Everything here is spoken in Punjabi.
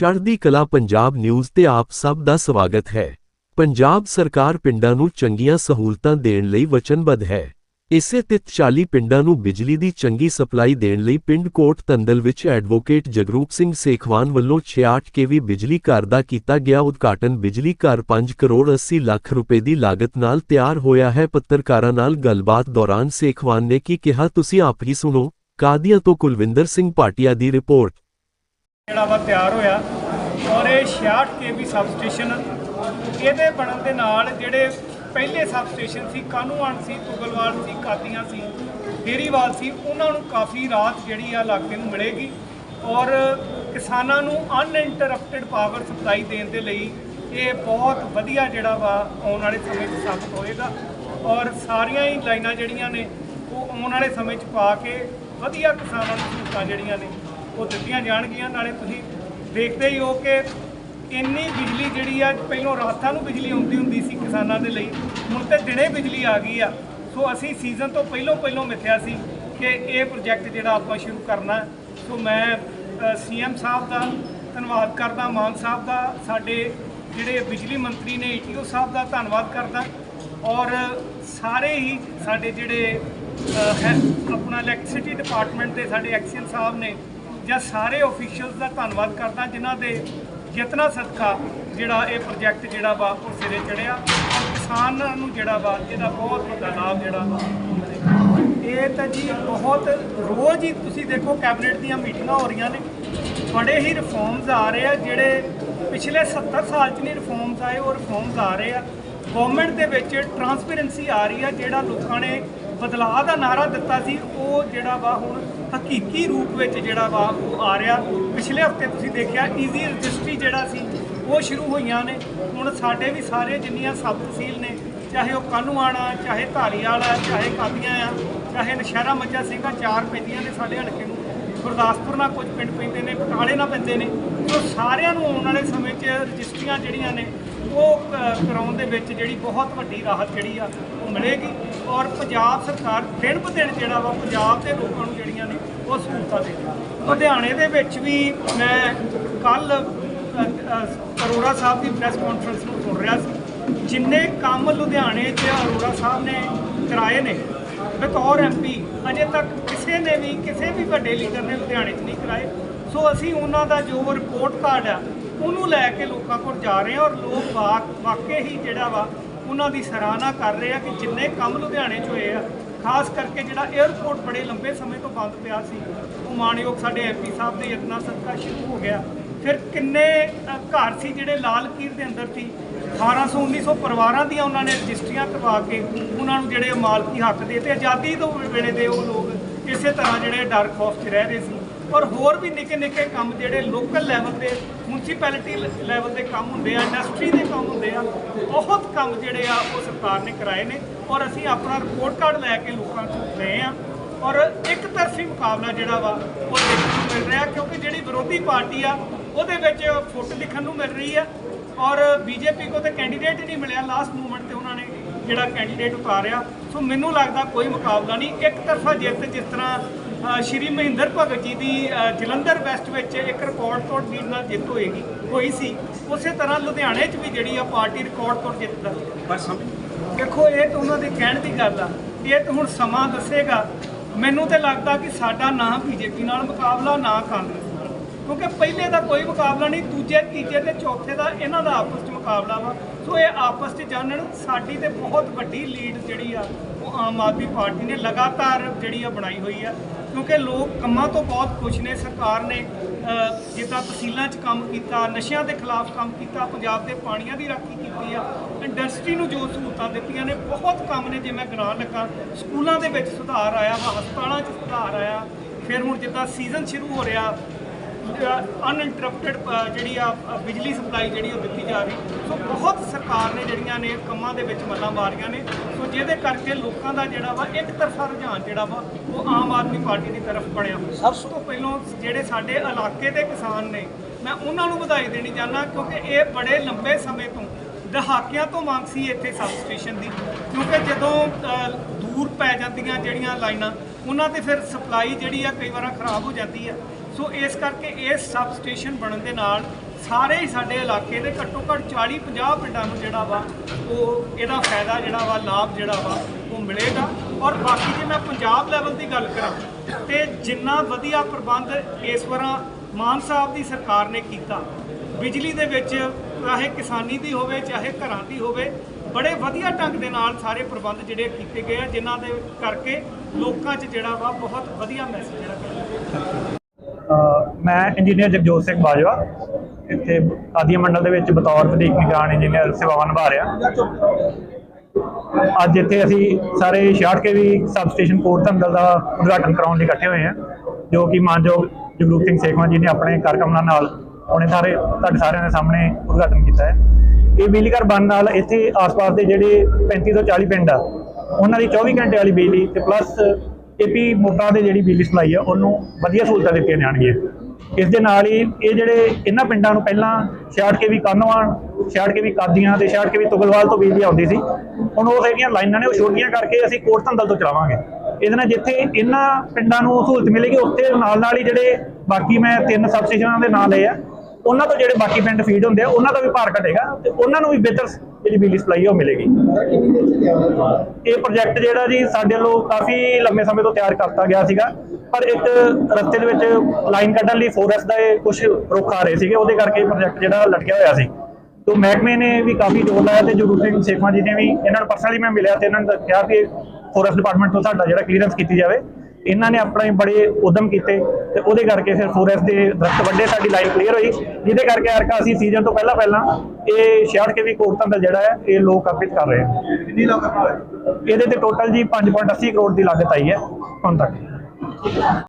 ਚੜ੍ਹਦੀ ਕਲਾ ਪੰਜਾਬ ਨਿਊਜ਼ ਤੇ ਆਪ ਸਭ ਦਾ ਸਵਾਗਤ ਹੈ। ਪੰਜਾਬ ਸਰਕਾਰ ਪਿੰਡਾਂ ਨੂੰ ਚੰਗੀਆਂ ਸਹੂਲਤਾਂ ਦੇਣ ਲਈ ਵਚਨਬੱਧ ਹੈ। ਇਸੇ ਤਿਤ 40 ਪਿੰਡਾਂ ਨੂੰ ਬਿਜਲੀ ਦੀ ਚੰਗੀ ਸਪਲਾਈ ਦੇਣ ਲਈ ਪਿੰਡ ਕੋਟ ਤੰਦਲ ਵਿੱਚ ਐਡਵੋਕੇਟ ਜਗਰੂਪ ਸਿੰਘ ਸੇਖਵਾਨ ਵੱਲੋਂ 66 ਕੇਵੀ ਬਿਜਲੀ ਘਰ ਦਾ ਕੀਤਾ ਗਿਆ ਉਦਘਾਟਨ। ਬਿਜਲੀ ਘਰ 5 ਕਰੋੜ 80 ਲੱਖ ਰੁਪਏ ਦੀ ਲਾਗਤ ਨਾਲ ਤਿਆਰ ਹੋਇਆ ਹੈ। ਪੱਤਰਕਾਰਾਂ ਨਾਲ ਗੱਲਬਾਤ ਦੌਰਾਨ ਸੇਖਵਾਨ ਨੇ ਕੀ ਕਿਹਾ, ਤੁਸੀਂ ਆਪ ਹੀ ਸੁਣੋ। ਕਾਦੀਆਂ ਤੋਂ ਕੁਲਵਿੰਦਰ ਸਿੰਘ ਭਾਟੀਆ ਦੀ ਰਿਪੋਰਟ। ਜਿਹੜਾ ਵਾ ਤਿਆਰ ਹੋਇਆ ਔਰ ਇਹ 66 ਕੇਵੀ ਸਬਸਟੇਸ਼ਨ ਇਹਦੇ ਬਣਨ ਦੇ ਨਾਲ ਜਿਹੜੇ ਪਹਿਲੇ ਸਬਸਟੇਸ਼ਨ ਸੀ ਕਾਨੂੰਵਾਨ ਸੀ, ਤੁਗਲਵਾਲ ਸੀ, ਕਾਦੀਆਂ ਸੀ, ਡੇਰੀਵਾਲ ਸੀ, ਉਹਨਾਂ ਨੂੰ ਕਾਫੀ ਰਾਹਤ ਜਿਹੜੀ ਆ ਇਲਾਕੇ ਨੂੰ ਮਿਲੇਗੀ ਔਰ ਕਿਸਾਨਾਂ ਨੂੰ ਅਨਇੰਟਰਰਪਟਿਡ ਪਾਵਰ ਸਪਲਾਈ ਦੇਣ ਦੇ ਲਈ ਇਹ ਬਹੁਤ ਵਧੀਆ ਜਿਹੜਾ ਵਾ ਆਉਣ ਵਾਲੇ ਸਮੇਂ 'ਚ ਸਾਬਤ ਹੋਏਗਾ ਔਰ ਸਾਰੀਆਂ ਹੀ ਲਾਈਨਾਂ ਜਿਹੜੀਆਂ ਨੇ ਉਹ ਆਉਣ ਵਾਲੇ ਸਮੇਂ 'ਚ ਪਾ ਕੇ ਵਧੀਆ ਕਿਸਾਨਾਂ ਨੂੰ ਸਹੂਲਤਾਂ ਜਿਹੜੀਆਂ ਨੇ ਉਹ ਦਿੱਤੀਆਂ ਜਾਣਗੀਆਂ, ਨਾਲੇ ਤੁਸੀਂ ਦੇਖਦੇ ਹੀ ਹੋ ਕਿ ਇੰਨੀ ਬਿਜਲੀ ਜਿਹੜੀ ਆ, ਪਹਿਲਾਂ ਰਾਤਾਂ ਨੂੰ ਬਿਜਲੀ ਆਉਂਦੀ ਹੁੰਦੀ ਸੀ ਕਿਸਾਨਾਂ ਦੇ ਲਈ, ਹੁਣ ਤੇ ਦਿਨੇ ਬਿਜਲੀ ਆ ਗਈ ਆ। ਸੋ ਅਸੀਂ ਸੀਜ਼ਨ ਤੋਂ ਪਹਿਲਾਂ ਪਹਿਲਾਂ ਮਿੱਥਿਆ ਸੀ ਕਿ ਇਹ ਪ੍ਰੋਜੈਕਟ ਜਿਹੜਾ ਆਪਾਂ ਸ਼ੁਰੂ ਕਰਨਾ ਸੋ ਮੈਂ ਸੀਐਮ ਸਾਹਿਬ ਦਾ ਧੰਨਵਾਦ ਕਰਦਾ, ਮਾਨ ਸਾਹਿਬ ਦਾ, ਸਾਡੇ ਜਿਹੜੇ ਬਿਜਲੀ ਮੰਤਰੀ ਨੇ, ਈਟੀਓ ਸਾਹਿਬ ਦਾ ਧੰਨਵਾਦ ਕਰਦਾ। ਔਰ ਸਾਰੇ ਹੀ ਸਾਡੇ ਜਿਹੜੇ ਹੈ, ਆਪਣਾ ਇਲੈਕਟ੍ਰਿਸਿਟੀ ਡਿਪਾਰਟਮੈਂਟ ਦੇ ਸਾਡੇ ਐਕਸੀਅਨ ਸਾਹਿਬ ਨੇ ਜਾਂ ਸਾਰੇ ਅਫੀਸ਼ੀਅਲਸ ਦਾ ਧੰਨਵਾਦ ਕਰਦਾ ਜਿਨ੍ਹਾਂ ਦੇ ਯਤਨਾਂ ਸਦਕਾ ਜਿਹੜਾ ਇਹ ਪ੍ਰੋਜੈਕਟ ਜਿਹੜਾ ਵਾ ਉਹ ਸਿਰੇ ਚੜਿਆ ਔਰ ਕਿਸਾਨਾਂ ਨੂੰ ਜਿਹੜਾ ਵਾ ਇਹਦਾ ਬਹੁਤ ਵੱਡਾ ਲਾਭ ਜਿਹੜਾ ਵਾ ਇਹ ਤਾਂ ਜੀ ਬਹੁਤ ਰੋਜ਼ ਹੀ ਤੁਸੀਂ ਦੇਖੋ ਕੈਬਨਿਟ ਦੀਆਂ ਮੀਟਿੰਗਾਂ ਹੋ ਰਹੀਆਂ ਨੇ। ਬੜੇ ਹੀ ਰਿਫਾਰਮਸ ਆ ਰਹੇ ਆ ਜਿਹੜੇ ਪਿਛਲੇ 70 ਸਾਲ 'ਚ ਨਹੀਂ ਰਿਫਾਰਮਸ ਆਏ, ਉਹ ਰਿਫਾਰਮਸ ਆ ਰਹੇ ਆ। ਗਵਰਨਮੈਂਟ ਦੇ ਵਿੱਚ ਟਰਾਂਸਪੇਰੈਂਸੀ ਆ ਰਹੀ ਆ, ਜਿਹੜਾ ਲੋਕਾਂ ਨੇ ਬਦਲਾਅ ਦਾ ਨਾਰਾ ਦਿੱਤਾ ਸੀ, ਉਹ ਜਿਹੜਾ ਵਾ ਹੁਣ ਹਕੀਕੀ ਰੂਪ ਵਿੱਚ ਜਿਹੜਾ ਵਾ ਉਹ ਆ ਰਿਹਾ। ਪਿਛਲੇ ਹਫ਼ਤੇ ਤੁਸੀਂ ਦੇਖਿਆ ਈਜ਼ੀ ਰਜਿਸਟਰੀ ਜਿਹੜਾ ਸੀ, ਉਹ ਸ਼ੁਰੂ ਹੋਈਆਂ ਨੇ। ਹੁਣ ਸਾਡੇ ਵੀ ਸਾਰੇ ਜਿੰਨੀਆਂ ਸਬ ਤਹਿਸੀਲ ਨੇ, ਚਾਹੇ ਉਹ ਕਾਨੂੰਆਣਾ ਚਾਹੇ ਧਾਰੀਵਾਲ ਆ, ਚਾਹੇ ਕਾਦੀਆਂ ਆ, ਚਾਹੇ ਨਸ਼ਹਿਰਾ ਮੱਝਾ ਸਿੰਘਾਂ ਚਾਰ ਪੈਂਦੀਆਂ ਨੇ ਸਾਡੇ ਹਲਕੇ ਨੂੰ। ਗੁਰਦਾਸਪੁਰ ਨਾਲ ਕੁਝ ਪਿੰਡ ਪੈਂਦੇ ਨੇ, ਬਟਾਲੇ ਨਾਲ ਪੈਂਦੇ ਨੇ। ਸੋ ਸਾਰਿਆਂ ਨੂੰ ਆਉਣ ਵਾਲੇ ਸਮੇਂ 'ਚ ਰਜਿਸਟਰੀਆਂ ਜਿਹੜੀਆਂ ਨੇ, ਉਹ ਕ- ਕਰਾਉਣ ਦੇ ਵਿੱਚ ਜਿਹੜੀ ਬਹੁਤ ਵੱਡੀ ਰਾਹਤ ਜਿਹੜੀ ਆ, ਉਹ ਮਿਲੇਗੀ। ਔਰ ਪੰਜਾਬ ਸਰਕਾਰ ਦਿਨ ਬ ਦਿਨ ਜਿਹੜਾ ਵਾ ਪੰਜਾਬ ਦੇ ਲੋਕਾਂ ਨੂੰ ਜਿਹੜੀਆਂ ਨੇ ਉਹ ਸਹੂਲਤਾਂ ਦੇਗੀ ਲੁਧਿਆਣੇ ਦੇ ਵਿੱਚ ਵੀ ਮੈਂ ਕੱਲ ਅਰੋੜਾ ਸਾਹਿਬ ਦੀ ਪ੍ਰੈਸ ਕਾਨਫਰੰਸ ਨੂੰ ਸੁਣ ਰਿਹਾ ਸੀ। ਜਿੰਨੇ ਕੰਮ ਲੁਧਿਆਣੇ 'ਚ ਅਰੋੜਾ ਸਾਹਿਬ ਨੇ ਕਰਾਏ ਨੇ, ਬਤੌਰ ਐਮਪੀ ਅਜੇ ਤੱਕ ਕਿਸੇ ਨੇ ਵੀ, ਕਿਸੇ ਵੀ ਵੱਡੇ ਲੀਡਰ ਨੇ ਲੁਧਿਆਣੇ 'ਚ ਨਹੀਂ ਕਰਾਏ। ਸੋ ਅਸੀਂ ਉਹਨਾਂ ਦਾ ਜੋ ਰਿਪੋਰਟ ਕਾਰਡ ਆ, ਉਹਨੂੰ ਲੈ ਕੇ ਲੋਕਾਂ ਕੋਲ ਜਾ ਰਹੇ ਹਾਂ ਔਰ ਲੋਕ ਵਾ- ਹੀ ਜਿਹੜਾ ਵਾ ਉਹਨਾਂ ਦੀ ਸਰਾਹਨਾ ਕਰ ਰਹੇ ਆ ਕਿ ਜਿੰਨੇ ਕੰਮ ਲੁਧਿਆਣੇ 'ਚ ਹੋਏ ਆ, ਖਾਸ ਕਰਕੇ ਜਿਹੜਾ 에ਅਰਪੋਰਟ ਬੜੇ ਲੰਬੇ ਸਮੇਂ ਤੋਂ ਬੰਦ ਪਿਆ ਸੀ, ਉਹ ਮਾਣਯੋਗ ਸਾਡੇ ਐਮਪੀ ਸਾਹਿਬ ਦੇ ਯਤਨਾਂ ਸਦਕਾ ਸ਼ੁਰੂ ਹੋ ਗਿਆ। ਫਿਰ ਕਿੰਨੇ ਘਰ ਸੀ ਜਿਹੜੇ ਲਾਲ ਕੀਰ ਦੇ ਅੰਦਰ ਸੀ? 1800 1900 ਪਰਿਵਾਰਾਂ ਦੀਆਂ ਉਹਨਾਂ ਨੇ ਰਜਿਸਟਰੀਆਂ ਕਰਵਾ ਕੇ ਉਹਨਾਂ ਨੂੰ ਜਿਹੜੇ ਮਾਲਕੀ ਹੱਕ ਦੇ ਤੇ ਆਜ਼ਾਦੀ ਤੋਂ ਵੇਲੇ ਦੇ ਉਹ ਲੋਕ ਇਸੇ ਤਰ੍ਹਾਂ ਜਿਹੜੇ ਡਰ ਖੌਫ 'ਚ ਰਹਿ ਰਹੇ ਸੀ। ਔਰ ਹੋਰ ਵੀ ਨਿੱਕੇ ਨਿੱਕੇ ਕੰਮ ਜਿਹੜੇ ਲੋਕਲ ਲੈਵਲ ਤੇ ਮਿਊਨਿਸਪੈਲਿਟੀ ਲੈਵਲ ਦੇ ਕੰਮ ਹੁੰਦੇ ਆ ਇੰਡਸਟਰੀ ਦੇ ਕੰਮ ਹੁੰਦੇ ਆ, ਬਹੁਤ ਕੰਮ ਜਿਹੜੇ ਆ ਉਹ ਸਰਕਾਰ ਨੇ ਕਰਾਏ ਨੇ ਔਰ ਅਸੀਂ ਆਪਣਾ ਰਿਪੋਰਟ ਕਾਰਡ ਲੈ ਕੇ ਲੋਕਾਂ ਨੂੰ ਗਏ ਆ ਔਰ ਇੱਕ ਤਰਫੀ ਮੁਕਾਬਲਾ ਜਿਹੜਾ ਵਾ ਉਹ ਦੇਖਣ ਨੂੰ ਮਿਲ ਰਿਹਾ ਕਿਉਂਕਿ ਜਿਹੜੀ ਵਿਰੋਧੀ ਪਾਰਟੀ ਆ, ਉਹਦੇ ਵਿੱਚ ਫੁੱਟ ਦਿਖਣ ਨੂੰ ਮਿਲ ਰਹੀ ਆ ਔਰ ਬੀਜੇਪੀ ਕੋ ਤੇ ਕੈਂਡੀਡੇਟ ਹੀ ਨਹੀਂ ਮਿਲਿਆ ਲਾਸਟ ਮੂਮੈਂਟ ਤੇ ਉਹਨਾਂ ਨੇ ਜਿਹੜਾ ਕੈਂਡੀਡੇਟ ਉਤਾਰਿਆ। ਸੋ ਮੈਨੂੰ ਲੱਗਦਾ ਕੋਈ ਮੁਕਾਬਲਾ ਨਹੀਂ, ਇੱਕ ਤਰਫਾ ਜਿੱਤ ਜਿਸ ਤਰ੍ਹਾਂ ਸ਼੍ਰੀ ਮਹਿੰਦਰ ਭਗਤ ਜੀ ਦੀ ਜਲੰਧਰ ਵੈਸਟ ਵਿੱਚ ਇੱਕ ਰਿਕਾਰਡ ਤੋੜ ਲੀਡ ਨਾਲ ਜਿੱਤ ਹੋਏਗੀ ਹੋਈ ਸੀ। ਉਸੇ ਤਰ੍ਹਾਂ ਲੁਧਿਆਣੇ 'ਚ ਵੀ ਜਿਹੜੀ ਆ ਪਾਰਟੀ ਰਿਕਾਰਡ ਤੋੜ ਜਿੱਤ ਦਾ ਪਰ ਦੇਖੋ ਇਹ ਤਾਂ ਉਹਨਾਂ ਦੇ ਕਹਿਣ ਦੀ ਗੱਲ ਆ। ਇਹ ਤਾਂ ਹੁਣ ਸਮਾਂ ਦੱਸੇਗਾ। ਮੈਨੂੰ ਤੇ ਲੱਗਦਾ ਕਿ ਸਾਡਾ ਨਾ ਬੀਜੇਪੀ ਨਾਲ ਮੁਕਾਬਲਾ ਨਾ ਕਾਂਗਰਸ ਨਾਲ। ਕਿਉਂਕਿ ਪਹਿਲੇ ਦਾ ਕੋਈ ਮੁਕਾਬਲਾ ਨਹੀਂ ਦੂਜੇ ਤੀਜੇ ਤੇ ਚੌਥੇ ਦਾ ਇਹਨਾਂ ਦਾ ਆਪਸ ਵਿੱਚ ਮੁਕਾਬਲਾ ਵਾ। ਸੋ ਇਹ ਆਪਸ ਵਿੱਚ ਜਾਣਨ ਸਾਡੀ ਤੇ ਬਹੁਤ ਵੱਡੀ ਲੀਡ ਜਿਹੜੀ ਆ ਉਹ ਆਮ ਆਦਮੀ ਪਾਰਟੀ ਨੇ ਲਗਾਤਾਰ ਜਿਹੜੀ ਆ ਬਣਾਈ ਹੋਈ ਆ। ਕਿਉਂਕਿ ਲੋਕ ਕੰਮਾਂ ਤੋਂ ਬਹੁਤ ਖੁਸ਼ ਨੇ। ਸਰਕਾਰ ਨੇ ਜਿੱਦਾਂ ਤਹਿਸੀਲਾਂ 'ਚ ਕੰਮ ਕੀਤਾ, ਨਸ਼ਿਆਂ ਦੇ ਖਿਲਾਫ ਕੰਮ ਕੀਤਾ, ਪੰਜਾਬ ਦੇ ਪਾਣੀਆਂ ਦੀ ਰਾਖੀ ਕੀਤੀ ਆ, ਇੰਡਸਟਰੀ ਨੂੰ ਜੋ ਸਹੂਲਤਾਂ ਦਿੱਤੀਆਂ ਨੇ, ਬਹੁਤ ਕੰਮ ਨੇ। ਜੇ ਮੈਂ ਗਿਣਾਉਣ ਲੱਗਾ, ਸਕੂਲਾਂ ਦੇ ਵਿੱਚ ਸੁਧਾਰ ਆਇਆ ਵਾ ਹਸਪਤਾਲਾਂ 'ਚ ਸੁਧਾਰ ਆਇਆ। ਫਿਰ ਹੁਣ ਜਿੱਦਾਂ ਸੀਜ਼ਨ ਸ਼ੁਰੂ ਹੋ ਰਿਹਾ ਅਨਇੰਟਰਪਟਿਡ ਜਿਹੜੀ ਆ ਬਿਜਲੀ ਸਪਲਾਈ ਜਿਹੜੀ ਉਹ ਦਿੱਤੀ ਜਾ ਰਹੀ। ਸੋ ਬਹੁਤ ਸਰਕਾਰ ਨੇ ਜਿਹੜੀਆਂ ਨੇ ਕੰਮਾਂ ਦੇ ਵਿੱਚ ਮੱਲਾਂ ਮਾਰੀਆਂ ਨੇ। ਸੋ ਜਿਹਦੇ ਕਰਕੇ ਲੋਕਾਂ ਦਾ ਜਿਹੜਾ ਵਾ, ਇੱਕ ਤਰਫਾ ਰੁਝਾਨ ਜਿਹੜਾ ਵਾ, ਉਹ ਆਮ ਆਦਮੀ ਪਾਰਟੀ ਦੀ ਤਰਫ ਬਣਿਆ ਸਭ ਤੋਂ ਪਹਿਲਾਂ ਜਿਹੜੇ ਸਾਡੇ ਇਲਾਕੇ ਦੇ ਕਿਸਾਨ ਨੇ, ਮੈਂ ਉਹਨਾਂ ਨੂੰ ਵਧਾਈ ਦੇਣੀ ਚਾਹੁੰਦਾ, ਕਿਉਂਕਿ ਇਹ ਬੜੇ ਲੰਬੇ ਸਮੇਂ ਤੋਂ ਦਹਾਕਿਆਂ ਤੋਂ ਮੰਗ ਸੀ ਇੱਥੇ ਸਬ ਸਟੇਸ਼ਨ ਦੀ। ਕਿਉਂਕਿ ਜਦੋਂ ਦੂਰ ਪੈ ਜਾਂਦੀਆਂ ਜਿਹੜੀਆਂ ਲਾਈਨਾਂ, ਉਹਨਾਂ ਤੇ ਫਿਰ ਸਪਲਾਈ ਜਿਹੜੀ ਆ ਕਈ ਵਾਰਾਂ ਖਰਾਬ ਹੋ ਜਾਂਦੀ ਆ। ਸੋ ਇਸ ਕਰਕੇ ਇਸ ਸਬ ਸਟੇਸ਼ਨ ਬਣਨ ਦੇ ਨਾਲ ਸਾਰੇ ਹੀ ਸਾਡੇ ਇਲਾਕੇ ਦੇ ਘੱਟੋ ਘੱਟ 40 50 ਪਿੰਡਾਂ ਨੂੰ ਜਿਹੜਾ ਵਾ, ਉਹ ਇਹਦਾ ਫਾਇਦਾ ਜਿਹੜਾ ਵਾ, ਲਾਭ ਜਿਹੜਾ ਵਾ, ਉਹ ਮਿਲੇਗਾ। ਔਰ ਬਾਕੀ ਜੇ ਮੈਂ ਪੰਜਾਬ ਲੈਵਲ ਦੀ ਗੱਲ ਕਰਾਂ ਤੇ ਜਿੰਨਾ ਵਧੀਆ ਪ੍ਰਬੰਧ ਇਸ ਵਾਰਾਂ ਮਾਨ ਸਾਹਿਬ ਦੀ ਸਰਕਾਰ ਨੇ ਕੀਤਾ, ਬਿਜਲੀ ਦੇ ਵਿੱਚ ਚਾਹੇ ਕਿਸਾਨੀ ਦੀ ਹੋਵੇ, ਚਾਹੇ ਘਰਾਂ ਦੀ ਹੋਵੇ, ਬੜੇ ਵਧੀਆ ਢੰਗ ਦੇ ਨਾਲ ਸਾਰੇ ਪ੍ਰਬੰਧ ਜਿਹੜੇ ਕੀਤੇ ਗਏ ਆ, ਜਿਨ੍ਹਾਂ ਦੇ ਕਰਕੇ ਲੋਕਾਂ 'ਚ ਜਿਹੜਾ ਵਾ ਬਹੁਤ ਵਧੀਆ ਮੈਸੇਜ ਜਿਹੜਾ ਗਿਆ ਮੈਂ ਇੰਜੀਨੀਅਰ ਜਗਜੋਤ ਸਿੰਘ ਬਾਜਵਾ, ਇੱਥੇ ਆਦੀ ਮੰਡਲ ਦੇ ਵਿੱਚ ਬਤੌਰ ਵਧੀਕ ਨਿਗਰਾਨ ਇੰਜੀਨੀਅਰ ਸੇਵਾਵਾਂ ਨਿਭਾ ਰਿਹਾ ਅੱਜ ਇੱਥੇ ਅਸੀਂ ਸਾਰੇ 66 ਕੇ ਵੀ ਸਬ ਸਟੇਸ਼ਨ ਕੋਟ ਧੰਦਲ ਦਾ ਉਦਘਾਟਨ ਕਰਾਉਣ ਲਈ ਇਕੱਠੇ ਹੋਏ ਹਾਂ, ਜੋ ਕਿ ਮਾਨਯੋਗ ਜਗਰੂਪ ਸਿੰਘ ਸੇਖਵਾਂ ਜੀ ਨੇ ਆਪਣੇ ਕਾਰਕਮਾਂ ਨਾਲ ਉਹਨੇ ਸਾਰੇ ਤੁਹਾਡੇ ਸਾਰਿਆਂ ਦੇ ਸਾਹਮਣੇ ਉਦਘਾਟਨ ਕੀਤਾ ਹੈ। ਇਹ ਬਿਜਲੀ ਘਰ ਬਣਨ ਨਾਲ ਇੱਥੇ ਆਸ-ਪਾਸ ਦੇ ਜਿਹੜੇ 35 ਤੋਂ 40 ਪਿੰਡ ਆ, ਉਹਨਾਂ ਦੀ 24 ਘੰਟੇ ਵਾਲੀ ਬਿਜਲੀ ਤੇ ਪਲੱਸ ਏਪੀ ਮੋਟਰਾਂ ਦੇ ਜਿਹੜੀ ਬਿਜਲੀ ਸਪਲਾਈ ਆ, ਉਹਨੂੰ ਵਧੀਆ ਸਹੂਲਤਾਂ ਦਿੱਤੀਆਂ ਜਾਣਗੀਆਂ। ਇਸ ਦੇ ਨਾਲ ਹੀ ਇਹ ਜਿਹੜੇ ਇਹਨਾਂ ਪਿੰਡਾਂ ਨੂੰ ਪਹਿਲਾਂ 66 ਕੇ ਵੀ ਕਾਨੋਵਾਨ 66 ਕੇ ਵੀ ਕਾਦੀਆਂ ਤੇ 66 ਕੇ ਵੀ ਤੁਗਲਵਾਲ ਤੋਂ ਬਿਜਲੀ ਆਉਂਦੀ ਸੀ, ਹੁਣ ਉਹ ਜਿਹੜੀਆਂ ਲਾਈਨਾਂ ਨੇ, ਉਹ ਛੋਟੀਆਂ ਕਰਕੇ ਅਸੀਂ ਕੋਟ ਧੰਦਲ ਤੋਂ ਚਲਾਵਾਂਗੇ। ਇਹਦੇ ਨਾਲ ਜਿੱਥੇ ਇਹਨਾਂ ਪਿੰਡਾਂ ਨੂੰ ਸਹੂਲਤ ਮਿਲੇਗੀ, ਉੱਥੇ ਨਾਲ ਨਾਲ ਹੀ ਜਿਹੜੇ ਬਾਕੀ ਮੈਂ ਤਿੰਨ ਸਬ ਸਟੇਸ਼ਨਾਂ ਦੇ ਨਾਂ ਲਏ ਆ, ਉਹਨਾਂ ਤੋਂ ਜਿਹੜੇ ਬਾਕੀ ਪਿੰਡ ਫੀਡ ਹੁੰਦੇ ਆ, ਉਹਨਾਂ ਦਾ ਵੀ ਭਾਰ ਘਟੇਗਾ ਤੇ ਉਹਨਾਂ ਨੂੰ ਵੀ ਬਿਹਤਰ ਜਿਹੜੀ ਬਿਜਲੀ ਸਪਲਾਈ ਆ ਉਹ ਮਿਲੇਗੀ। ਇਹ ਪ੍ਰੋਜੈਕਟ ਜਿਹੜਾ ਜੀ ਸਾਡੇ ਵੱਲੋਂ ਕਾਫੀ ਲੰਮੇ ਸਮੇਂ ਤੋਂ ਤਿਆਰ ਕਰਤਾ ਗਿਆ ਸੀਗਾ, ਪਰ ਇੱਕ ਰਸਤੇ ਦੇ ਵਿੱਚ ਲਾਈਨ ਕੱਢਣ ਲਈ ਫੋਰੈਸਟ ਦਾ ਇਹ ਕੁਝ ਰੁੱਖ ਆ ਰਹੇ ਸੀਗੇ, ਉਹਦੇ ਕਰਕੇ ਪ੍ਰੋਜੈਕਟ ਜਿਹੜਾ ਲਟਕਿਆ ਹੋਇਆ ਸੀ। ਤੋਂ ਮਹਿਕਮੇ ਨੇ ਵੀ ਕਾਫੀ ਜ਼ੋਰ ਲਾਇਆ ਤੇ ਜਗਰੂਪ ਸਿੰਘ ਸੇਖਵਾਂ ਜੀ ਨੇ ਵੀ ਇਹਨਾਂ ਨੂੰ ਪਰਸਨਲੀ ਮੈਂ ਮਿਲਿਆ ਤੇ ਇਹਨਾਂ ਨੇ ਕਿਹਾ ਕਿ ਫੋਰੈਸਟ ਡਿਪਾਰਟਮੈਂਟ ਤੋਂ ਸਾਡਾ ਜਿਹੜਾ ਕਲੀਅਰੈਂਸ ਕੀਤੀ ਜਾਵੇ। ਇਹਨਾਂ ਨੇ ਆਪਣੇ ਬੜੇ ਉਦਮ ਕੀਤੇ ਤੇ ਉਹਦੇ ਕਰਕੇ ਫਿਰ ਫੋਰੈਸਟ ਦੇ ਦਰਖਤ ਵੱਡੇ ਸਾਡੀ ਲਾਈਨ ਕਲੀਅਰ ਹੋਈ। ਜਿਹਦੇ ਕਰਕੇ ਅਰਕਾ ਅਸੀਂ ਸੀਜ਼ਨ ਤੋਂ ਪਹਿਲਾਂ ਪਹਿਲਾਂ ਇਹ 66 ਕੇ ਵੀ ਕੋਰਟਾਂ ਦਾ ਜਿਹੜਾ ਹੈ ਇਹ ਲੋਕ ਅਰਪਿਤ ਕਰ ਰਹੇ ਹਨ ਕਿੰਨੀ ਲਾਗਤ ਹੈ ਇਹਦੇ ਤੇ ਟੋਟਲ ਜੀ 5.80 ਕਰੋੜ ਦੀ ਲਾਗਤ ਆਈ ਹੈ ਹੁਣ ਤੱਕ।